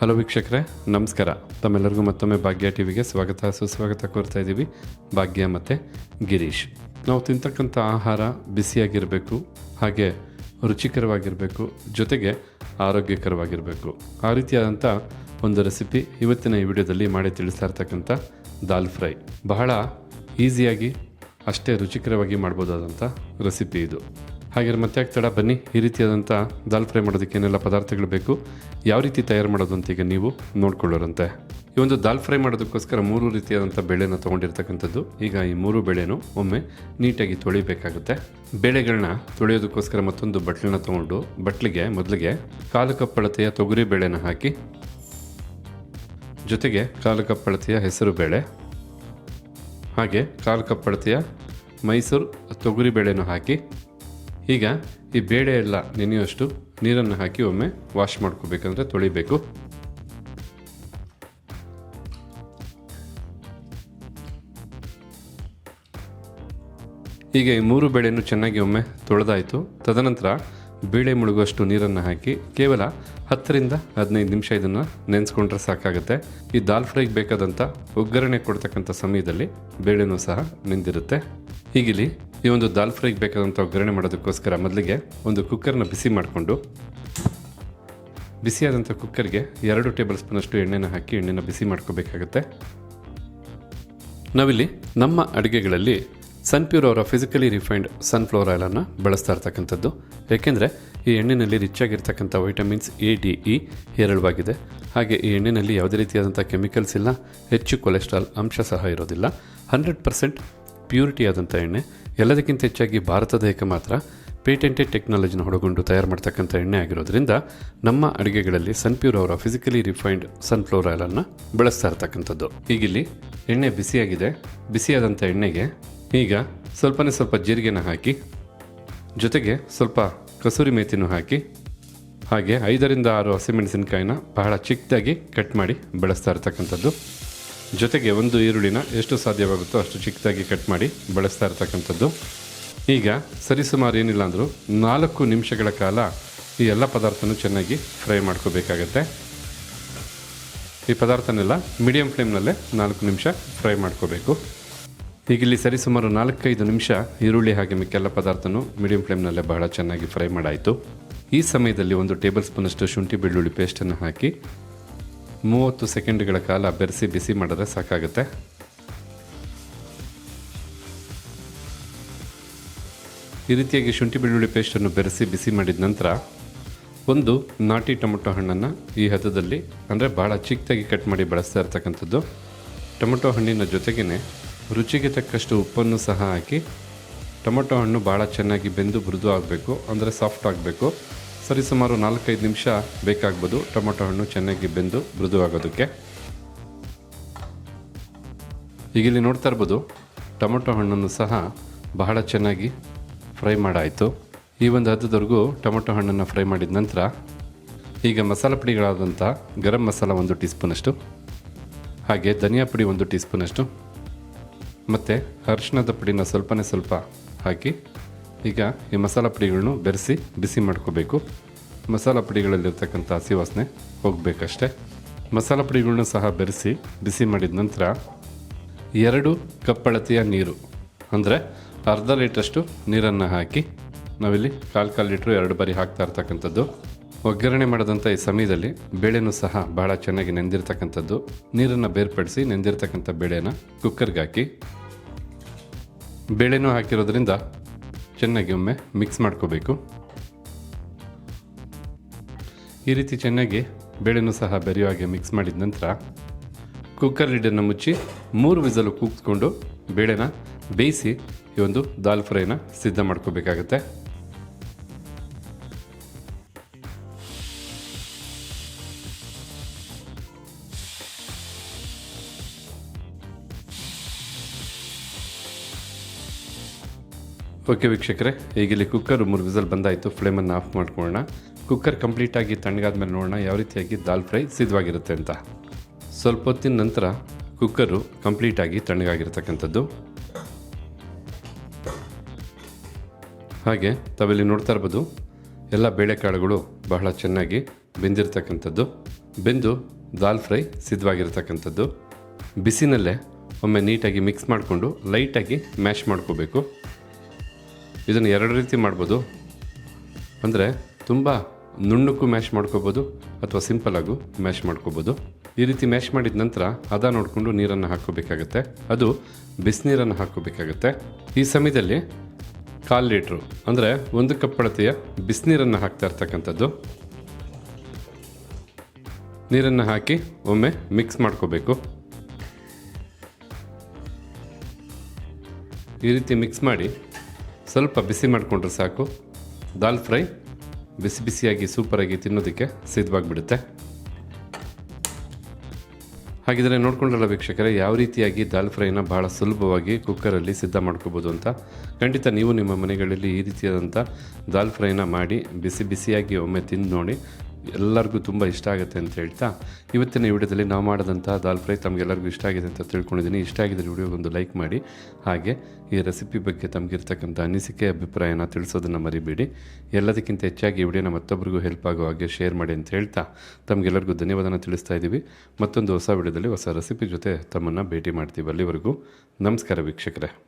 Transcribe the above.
Hello ವೀಕ್ಷಕರೇ. ನಮಸ್ಕಾರ. ತಮ್ಮೆಲ್ಲರಿಗೂ ಮತ್ತೊಮ್ಮೆ ಭಾಗ್ಯ ಟಿ ವಿಗೆ ಸ್ವಾಗತ, ಸುಸ್ವಾಗತ ಕೋರ್ತಾ ಇದ್ದೀವಿ. ಭಾಗ್ಯ ಮತ್ತು ಗಿರೀಶ್. ನಾವು ತಿಂತಕ್ಕಂಥ ಆಹಾರ ಬಿಸಿಯಾಗಿರಬೇಕು, ಹಾಗೆ ರುಚಿಕರವಾಗಿರಬೇಕು, ಜೊತೆಗೆ ಆರೋಗ್ಯಕರವಾಗಿರಬೇಕು. ಆ ರೀತಿಯಾದಂಥ ಒಂದು ರೆಸಿಪಿ ಇವತ್ತಿನ ಈ ವಿಡಿಯೋದಲ್ಲಿ ಮಾಡಿ ತಿಳಿಸ್ತಾ ಇರ್ತಕ್ಕಂಥ ದಾಲ್ ಫ್ರೈ. ಬಹಳ ಈಸಿಯಾಗಿ, ಅಷ್ಟೇ ರುಚಿಕರವಾಗಿ ಮಾಡ್ಬೋದಾದಂಥ ರೆಸಿಪಿ ಇದು. ಹಾಗೆ ಮತ್ತೆ ತಡ? ಬನ್ನಿ. ಈ ರೀತಿಯಾದಂಥ ದಾಲ್ ಫ್ರೈ ಮಾಡೋದಕ್ಕೆ ಏನೆಲ್ಲ ಪದಾರ್ಥಗಳು ಬೇಕು? ಯಾವ ರೀತಿ ತಯಾರು ಮಾಡೋದು ಅಂತ ಈಗ ನೀವು ನೋಡ್ಕೊಳ್ಳೋರಂತೆ. ಈ ಒಂದು ದಾಲ್ ಫ್ರೈ ಮಾಡೋದಕ್ಕೋಸ್ಕರ ಮೂರು ರೀತಿಯಾದಂಥ ಬೇಳೆನ ತೊಗೊಂಡಿರ್ತಕ್ಕಂಥದ್ದು. ಈಗ ಈ ಮೂರು ಬೇಳೆನೂ ಒಮ್ಮೆ ನೀಟಾಗಿ ತೊಳಿಬೇಕಾಗುತ್ತೆ. ಬೇಳೆಗಳನ್ನ ತೊಳೆಯೋದಕ್ಕೋಸ್ಕರ ಮತ್ತೊಂದು ಬಟ್ಲನ್ನ ತೊಗೊಂಡು ಬಟ್ಲಿಗೆ ಮೊದಲಿಗೆ ಕಾಲು ಕಪ್ ತೊಗರಿ ಬೇಳೆನ ಹಾಕಿ, ಜೊತೆಗೆ ಕಾಲು ಕಪ್ ಹೆಸರು ಬೇಳೆ, ಹಾಗೆ ಕಾಲು ಕಪ್ ಮೈಸೂರು ತೊಗರಿ ಬೇಳೆನೂ ಹಾಕಿ ಈಗ ಈ ಬೇಳೆ ಎಲ್ಲ ನೆನೆಯುವಷ್ಟು ನೀರನ್ನು ಹಾಕಿ ಒಮ್ಮೆ ವಾಶ್ ಮಾಡ್ಕೋಬೇಕಂದ್ರೆ ತೊಳಿಬೇಕು. ಈ ಮೂರು ಬೇಳೆಯನ್ನು ಚೆನ್ನಾಗಿ ಒಮ್ಮೆ ತೊಳೆದಾಯಿತು. ತದನಂತರ ಬೇಳೆ ಮುಳುಗುವಷ್ಟು ನೀರನ್ನು ಹಾಕಿ ಕೇವಲ ಹತ್ತರಿಂದ ಹದಿನೈದು ನಿಮಿಷ ಇದನ್ನು ನೆನೆಸ್ಕೊಂಡ್ರೆ ಸಾಕಾಗುತ್ತೆ. ಈ ದಾಲ್ ಫ್ರೈಗೆ ಬೇಕಾದಂಥ ಒಗ್ಗರಣೆ ಕೊಡ್ತಕ್ಕಂಥ ಸಮಯದಲ್ಲಿ ಬೇಳೆನೂ ಸಹ ನೆಂದಿರುತ್ತೆ. ಹೀಗಿಲ್ಲಿ ಈ ಒಂದು ದಾಲ್ ಫ್ರೈಗೆ ಬೇಕಾದಂಥ ಒಗ್ಗರಣೆ ಮಾಡೋದಕ್ಕೋಸ್ಕರ ಮೊದಲಿಗೆ ಒಂದು ಕುಕ್ಕರ್ನ ಬಿಸಿ ಮಾಡಿಕೊಂಡು, ಬಿಸಿಯಾದಂಥ ಕುಕ್ಕರ್ಗೆ ಎರಡು ಟೇಬಲ್ ಸ್ಪೂನಷ್ಟು ಎಣ್ಣೆನ ಹಾಕಿ ಎಣ್ಣೆನ ಬಿಸಿ ಮಾಡ್ಕೋಬೇಕಾಗತ್ತೆ. ನಾವಿಲ್ಲಿ ನಮ್ಮ ಅಡುಗೆಗಳಲ್ಲಿ ಸನ್ಪ್ಯೂರ್ ಅವರ ಫಿಸಿಕಲಿ ರಿಫೈನ್ಡ್ ಸನ್ಫ್ಲವರ್ ಆಯಿಲನ್ನು ಬಳಸ್ತಾ ಇರ್ತಕ್ಕಂಥದ್ದು. ಏಕೆಂದರೆ ಈ ಎಣ್ಣೆಯಲ್ಲಿ ರಿಚ್ ಆಗಿರ್ತಕ್ಕಂಥ ವೈಟಮಿನ್ಸ್ ಎ ಡಿ ಇ ಹೇರಳವಾಗಿದೆ. ಹಾಗೆ ಈ ಎಣ್ಣೆಯಲ್ಲಿ ಯಾವುದೇ ರೀತಿಯಾದಂಥ ಕೆಮಿಕಲ್ಸ್ ಇಲ್ಲ, ಹೆಚ್ಚು ಕೊಲೆಸ್ಟ್ರಾಲ್ ಅಂಶ ಸಹ ಇರೋದಿಲ್ಲ. ಹಂಡ್ರೆಡ್ ಪರ್ಸೆಂಟ್ ಪ್ಯೂರಿಟಿ ಆದಂಥ ಎಣ್ಣೆ. ಎಲ್ಲದಕ್ಕಿಂತ ಹೆಚ್ಚಾಗಿ ಭಾರತದ ಏಕಮಾತ್ರ ಮಾತ್ರ ಪೇಟೆಂಟೆಡ್ ಟೆಕ್ನಾಲಜಿನ ಹೊಡಗೊಂಡು ತಯಾರು ಮಾಡ್ತಕ್ಕಂಥ ಎಣ್ಣೆ ಆಗಿರೋದ್ರಿಂದ ನಮ್ಮ ಅಡುಗೆಗಳಲ್ಲಿ ಸನ್ಪ್ಯೂರ್ ಅವರ ಫಿಸಿಕಲಿ ರಿಫೈನ್ಡ್ ಸನ್ಫ್ಲವರ್ ಆಯಿಲನ್ನು ಬಳಸ್ತಾ ಇರ್ತಕ್ಕಂಥದ್ದು. ಈಗಿಲ್ಲಿ ಎಣ್ಣೆ ಬಿಸಿಯಾಗಿದೆ. ಬಿಸಿಯಾದಂಥ ಎಣ್ಣೆಗೆ ಈಗ ಸ್ವಲ್ಪನೇ ಸ್ವಲ್ಪ ಜೀರಿಗೆನ ಹಾಕಿ, ಜೊತೆಗೆ ಸ್ವಲ್ಪ ಕಸೂರಿ ಮೇತಿನೂ ಹಾಕಿ, ಹಾಗೆ ಐದರಿಂದ ಆರು ಹಸಿಮೆಣಸಿನಕಾಯಿನ ಬಹಳ ಚಿಕ್ಕದಾಗಿ ಕಟ್ ಮಾಡಿ ಬಳಸ್ತಾ ಇರ್ತಕ್ಕಂಥದ್ದು. ಜೊತೆಗೆ ಒಂದು ಈರುಳ್ಳಿನ ಎಷ್ಟು ಸಾಧ್ಯವಾಗುತ್ತೋ ಅಷ್ಟು ಚಿಕ್ಕದಾಗಿ ಕಟ್ ಮಾಡಿ ಬಳಸ್ತಾ ಇರ್ತಕ್ಕಂಥದ್ದು. ಈಗ ಸರಿಸುಮಾರು ಏನಿಲ್ಲ ಅಂದರೂ ನಾಲ್ಕು ನಿಮಿಷಗಳ ಕಾಲ ಈ ಎಲ್ಲ ಪದಾರ್ಥನೂ ಚೆನ್ನಾಗಿ ಫ್ರೈ ಮಾಡ್ಕೋಬೇಕಾಗತ್ತೆ. ಈ ಪದಾರ್ಥನೆಲ್ಲ ಮೀಡಿಯಂ ಫ್ಲೇಮ್ನಲ್ಲೇ ನಾಲ್ಕು ನಿಮಿಷ ಫ್ರೈ ಮಾಡ್ಕೋಬೇಕು. ಈಗ ಇಲ್ಲಿ ಸರಿಸುಮಾರು ನಾಲ್ಕೈದು ನಿಮಿಷ ಈರುಳ್ಳಿ ಹಾಗೆ ಮಿಕ್ಕೆಲ್ಲ ಪದಾರ್ಥನೂ ಮೀಡಿಯಂ ಫ್ಲೇಮ್ನಲ್ಲೇ ಬಹಳ ಚೆನ್ನಾಗಿ ಫ್ರೈ ಮಾಡಾಯಿತು. ಈ ಸಮಯದಲ್ಲಿ ಒಂದು ಟೇಬಲ್ ಸ್ಪೂನಷ್ಟು ಶುಂಠಿ ಬೆಳ್ಳುಳ್ಳಿ ಪೇಸ್ಟನ್ನು ಹಾಕಿ ಮೂವತ್ತು ಸೆಕೆಂಡ್ಗಳ ಕಾಲ ಬೆರೆಸಿ ಬಿಸಿ ಮಾಡಿದ್ರೆ ಸಾಕಾಗುತ್ತೆ. ಈ ರೀತಿಯಾಗಿ ಶುಂಠಿ ಬೆಳ್ಳುಳ್ಳಿ ಪೇಸ್ಟನ್ನು ಬೆರೆಸಿ ಬಿಸಿ ಮಾಡಿದ ನಂತರ ಒಂದು ನಾಟಿ ಟೊಮೊಟೊ ಹಣ್ಣನ್ನು ಈ ಹದದಲ್ಲಿ, ಅಂದರೆ ಭಾಳ ಚಿಕ್ಕದಾಗಿ ಕಟ್ ಮಾಡಿ ಬಳಸ್ತಾ ಇರ್ತಕ್ಕಂಥದ್ದು. ಟೊಮೊಟೊ ಹಣ್ಣಿನ ಜೊತೆಗೇ ರುಚಿಗೆ ತಕ್ಕಷ್ಟು ಉಪ್ಪನ್ನು ಸಹ ಹಾಕಿ, ಟೊಮೊಟೊ ಹಣ್ಣು ಭಾಳ ಚೆನ್ನಾಗಿ ಬೆಂದು ಮೃದು ಆಗಬೇಕು, ಅಂದರೆ ಸಾಫ್ಟ್ ಆಗಬೇಕು. ಸರಿಸುಮಾರು ನಾಲ್ಕೈದು ನಿಮಿಷ ಬೇಕಾಗ್ಬೋದು ಟೊಮೊಟೊ ಹಣ್ಣು ಚೆನ್ನಾಗಿ ಬೆಂದು ಮೃದುವಾಗೋದಕ್ಕೆ. ಈಗ ಇಲ್ಲಿ ನೋಡ್ತಾ ಇರ್ಬೋದು, ಟೊಮೊಟೊ ಹಣ್ಣನ್ನು ಸಹ ಬಹಳ ಚೆನ್ನಾಗಿ ಫ್ರೈ ಮಾಡಾಯಿತು. ಈ ಒಂದು ಹದ್ದದವರೆಗೂ ಟೊಮೊಟೊ ಹಣ್ಣನ್ನು ಫ್ರೈ ಮಾಡಿದ ನಂತರ ಈಗ ಮಸಾಲ ಪುಡಿಗಳಾದಂಥ ಗರಂ ಮಸಾಲ ಒಂದು ಟೀ ಸ್ಪೂನಷ್ಟು ಹಾಗೆ ಧನಿಯಾ ಪುಡಿ ಒಂದು ಟೀ ಸ್ಪೂನಷ್ಟು ಮತ್ತು ಅರಿಶಿಣದ ಪುಡಿನ ಸ್ವಲ್ಪನೇ ಸ್ವಲ್ಪ ಹಾಕಿ ಈಗ ಈ ಮಸಾಲ ಪುಡಿಗಳನ್ನು ಬೆರೆಸಿ ಬಿಸಿ ಮಾಡ್ಕೋಬೇಕು. ಮಸಾಲ ಪುಡಿಗಳಲ್ಲಿರ್ತಕ್ಕಂಥ ಹಸಿ ವಾಸನೆ ಹೋಗಬೇಕಷ್ಟೆ. ಮಸಾಲ ಪುಡಿಗಳನ್ನೂ ಸಹ ಬೆರೆಸಿ ಬಿಸಿ ಮಾಡಿದ ನಂತರ ಎರಡು ಕಪ್ಪಳತೆಯ ನೀರು, ಅಂದರೆ ಅರ್ಧ ಲೀಟ್ರಷ್ಟು ನೀರನ್ನು ಹಾಕಿ ನಾವಿಲ್ಲಿ ಕಾಲು ಕಾಲು ಲೀಟ್ರು ಎರಡು ಬಾರಿ ಹಾಕ್ತಾ ಇರ್ತಕ್ಕಂಥದ್ದು. ಒಗ್ಗರಣೆ ಮಾಡಿದಂಥ ಈ ಸಮಯದಲ್ಲಿ ಬೇಳೆನೂ ಸಹ ಭಾಳ ಚೆನ್ನಾಗಿ ನೆಂದಿರ್ತಕ್ಕಂಥದ್ದು. ನೀರನ್ನು ಬೇರ್ಪಡಿಸಿ ನೆಂದಿರ್ತಕ್ಕಂಥ ಬೇಳೆನ ಕುಕ್ಕರ್ಗೆ ಹಾಕಿ. ಬೇಳೆನೂ ಹಾಕಿರೋದ್ರಿಂದ ಚೆನ್ನಾಗಿ ಒಮ್ಮೆ ಮಿಕ್ಸ್ ಮಾಡ್ಕೋಬೇಕು. ಈ ರೀತಿ ಚೆನ್ನಾಗಿ ಬೇಳೆನೂ ಸಹ ಬೆರೆಯೋ ಹಾಗೆ ಮಿಕ್ಸ್ ಮಾಡಿದ ನಂತರ ಕುಕ್ಕರ್ ಲಿಡನ್ನು ಮುಚ್ಚಿ ಮೂರು ವಿಸಲು ಕೂಗಿಸ್ಕೊಂಡು ಬೇಳೆನ ಬೇಯಿಸಿ ಈ ಒಂದು ದಾಲ್ ಫ್ರೈನ ಸಿದ್ಧ ಮಾಡ್ಕೋಬೇಕಾಗತ್ತೆ. ಓಕೆ ವೀಕ್ಷಕರೇ ಈಗ ಇಲ್ಲಿ ಕುಕ್ಕರ್ ಮೂರು ವಿಸಲ್ ಬಂದಾಯಿತು, ಫ್ಲೇಮನ್ನು ಆಫ್ ಮಾಡ್ಕೊಳ್ಳೋಣ. ಕುಕ್ಕರ್ ಕಂಪ್ಲೀಟಾಗಿ ತಣ್ಣಗಾದ್ಮೇಲೆ ನೋಡೋಣ ಯಾವ ರೀತಿಯಾಗಿ ದಾಲ್ ಫ್ರೈ ಸಿದ್ಧವಾಗಿರುತ್ತೆ ಅಂತ. ಸ್ವಲ್ಪ ಹೊತ್ತಿನ ನಂತರ ಕುಕ್ಕರು ಕಂಪ್ಲೀಟಾಗಿ ತಣ್ಣಗಾಗಿರ್ತಕ್ಕಂಥದ್ದು. ಹಾಗೆ ತಾವಿಲ್ಲಿ ನೋಡ್ತಾ ಇರ್ಬೋದು, ಎಲ್ಲ ಬೇಳೆಕಾಳುಗಳು ಬಹಳ ಚೆನ್ನಾಗಿ ಬೆಂದಿರ್ತಕ್ಕಂಥದ್ದು. ಬೆಂದು ದಾಲ್ ಫ್ರೈ ಸಿದ್ಧವಾಗಿರ್ತಕ್ಕಂಥದ್ದು. ಬಿಸಿನಲ್ಲೇ ಒಮ್ಮೆ ನೀಟಾಗಿ ಮಿಕ್ಸ್ ಮಾಡಿಕೊಂಡು ಲೈಟಾಗಿ ಮ್ಯಾಶ್ ಮಾಡ್ಕೋಬೇಕು. ಇದನ್ನು ಎರಡು ರೀತಿ ಮಾಡ್ಬೋದು. ಅಂದರೆ ತುಂಬ ನುಣ್ಣಕ್ಕೂ ಮ್ಯಾಶ್ ಮಾಡ್ಕೋಬೋದು ಅಥವಾ ಸಿಂಪಲಾಗೂ ಮ್ಯಾಶ್ ಮಾಡ್ಕೋಬೋದು. ಈ ರೀತಿ ಮ್ಯಾಶ್ ಮಾಡಿದ ನಂತರ ಹದ ನೋಡಿಕೊಂಡು ನೀರನ್ನು ಹಾಕೋಬೇಕಾಗತ್ತೆ ಅದು ಬಿಸಿನೀರನ್ನು ಹಾಕೋಬೇಕಾಗತ್ತೆ ಈ ಸಮಯದಲ್ಲಿ ಕಾಲು ಲೀಟ್ರು, ಅಂದರೆ ಒಂದು ಕಪ್ ಅಳತೆಯ ಬಿಸಿನೀರನ್ನು ಹಾಕ್ತಾ ಇರ್ತಕ್ಕಂಥದ್ದು. ನೀರನ್ನು ಹಾಕಿ ಒಮ್ಮೆ ಮಿಕ್ಸ್ ಮಾಡ್ಕೋಬೇಕು. ಈ ರೀತಿ ಮಿಕ್ಸ್ ಮಾಡಿ ಸ್ವಲ್ಪ ಬಿಸಿ ಮಾಡಿಕೊಂಡ್ರೆ ಸಾಕು. ದಾಲ್ ಫ್ರೈ ಬಿಸಿ ಬಿಸಿಯಾಗಿ ಸೂಪರಾಗಿ ತಿನ್ನೋದಕ್ಕೆ ಸಿದ್ಧವಾಗಿಬಿಡುತ್ತೆ. ಹಾಗಿದ್ರೆ ನೋಡ್ಕೊಂಡ್ರಲ್ಲ ವೀಕ್ಷಕರೇ, ಯಾವ ರೀತಿಯಾಗಿ ದಾಲ್ ಫ್ರೈನ ಭಾಳ ಸುಲಭವಾಗಿ ಕುಕ್ಕರಲ್ಲಿ ಸಿದ್ಧ ಮಾಡ್ಕೋಬೋದು ಅಂತ. ಖಂಡಿತ ನೀವು ನಿಮ್ಮ ಮನೆಗಳಲ್ಲಿ ಈ ರೀತಿಯಾದಂಥ ದಾಲ್ ಫ್ರೈನ ಮಾಡಿ ಬಿಸಿ ಬಿಸಿಯಾಗಿ ಒಮ್ಮೆ ತಿಂದು ನೋಡಿ ಎಲ್ಲರಿಗೂ ತುಂಬ ಇಷ್ಟ ಆಗುತ್ತೆ ಅಂತ ಹೇಳ್ತಾ ಇವತ್ತಿನ ವಿಡಿಯೋದಲ್ಲಿ ನಾವು ಮಾಡಿದಂಥ ದಾಲ್ ಫ್ರೈ ತಮಗೆಲ್ಲರಿಗೂ ಇಷ್ಟ ಆಗಿದೆ ಅಂತ ತಿಳ್ಕೊಂಡಿದ್ದೀನಿ. ಇಷ್ಟ ಆಗಿದ್ರೆ ವಿಡಿಯೋಗೊಂದು ಲೈಕ್ ಮಾಡಿ. ಹಾಗೆ ಈ ರೆಸಿಪಿ ಬಗ್ಗೆ ತಮಗಿರ್ತಕ್ಕಂಥ ಅನಿಸಿಕೆ, ಅಭಿಪ್ರಾಯನ ತಿಳಿಸೋದನ್ನು ಮರಿಬೇಡಿ. ಎಲ್ಲದಕ್ಕಿಂತ ಹೆಚ್ಚಾಗಿ ಈ ವಿಡಿಯೋನ ಮತ್ತೊಬ್ಬರಿಗೂ ಹೆಲ್ಪ್ ಆಗೋ ಹಾಗೆ ಶೇರ್ ಮಾಡಿ ಅಂತ ಹೇಳ್ತಾ ತಮಗೆಲ್ಲರಿಗೂ ಧನ್ಯವಾದನ ತಿಳಿಸ್ತಾ ಇದ್ದೀವಿ. ಮತ್ತೊಂದು ಹೊಸ ವಿಡಿಯೋದಲ್ಲಿ ಹೊಸ ರೆಸಿಪಿ ಜೊತೆ ತಮ್ಮನ್ನು ಭೇಟಿ ಮಾಡ್ತೀವಿ ಅಲ್ಲಿವರೆಗೂ. ನಮಸ್ಕಾರ ವೀಕ್ಷಕರೇ.